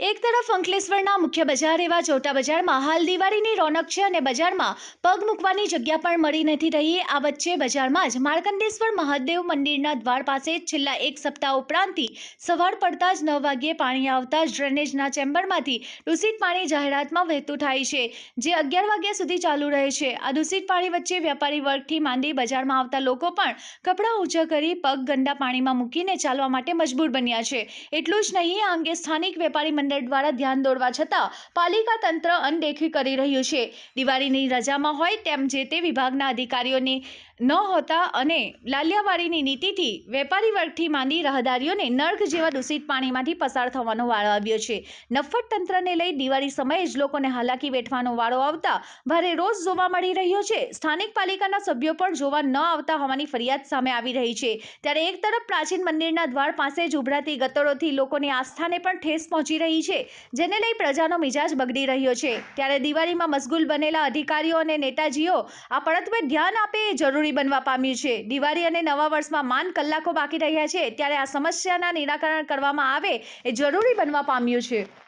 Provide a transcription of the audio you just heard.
એક તરફ અંકલેશ્વરના મુખ્ય બજાર એવા ચોટા બજારમાં હાલ દિવાળીની રોનક છે અને બજારમાં પગ મૂકવાની જગ્યા પણ મળી નથી રહી. આ વચ્ચે બજારમાં જ માર્કંડેશ્વર મહાદેવ મંદિરના દ્વાર પાસે છેલ્લા એક સપ્તાહ ઉપરાંતથી સવાર પડતા જ નવ વાગ્યે પાણી આવતા જ ડ્રેનેજના ચેમ્બરમાંથી દૂષિત પાણી જાહેરાતમાં વહેતું થાય છે, જે અગિયાર વાગ્યા સુધી ચાલુ રહે છે. આ દૂષિત પાણી વચ્ચે વેપારી વર્ગથી માંડી બજારમાં આવતા લોકો પણ કપડાં ઊંચા કરી પગ ગંદા પાણીમાં મૂકીને ચાલવા માટે મજબૂર બન્યા છે. એટલું જ નહીં, આ અંગે સ્થાનિક વેપારી મંડળ દ્વારા ધ્યાન દોરવા છતાં પાલિકા તંત્ર અનદેખી કરી રહ્યું છે. દિવાળીની રજામાં હોય તેમ જે તે વિભાગના અધિકારીઓની ન હોતા અને લાલિયાવાડીની નીતિથી વેપારી વર્ગથી માંડી રાહદારીઓને નર્ક જેવા દૂષિત પાણીમાંથી પસાર થવાનો વાળો આવ્યો છે. નફ્ફટ તંત્રને લઈ દિવાળી સમયે જ લોકોને હાલાકી વેઠવાનો વાળો આવતા ભારે રોષ જોવા મળી રહ્યો છે. સ્થાનિક પાલિકાના સભ્યો પણ જોવા ન આવતા હોવાની ફરિયાદ સામે આવી રહી છે. ત્યારે એક તરફ પ્રાચીન મંદિરના દ્વાર પાસે જ ઉભરાતી ગતરોથી લોકોની આસ્થાને પણ ઠેસ પહોંચી રહી છે, જેને લઈ પ્રજાનો મિજાજ બગડી રહ્યો છે. ત્યારે દિવાળીમાં મશગુલ બનેલા અધિકારીઓ અને નેતાજીઓ આ પડતવે ધ્યાન આપે એ જરૂરી બનવા પામ્યું છે. દિવાળી અને નવા વર્ષમાં માન કલાકો બાકી રહ્યા છે. ત્યારે આ સમસ્યાના નિરાકરણ કરવામાં આવે એ જરૂરી બનવા પામ્યું છે.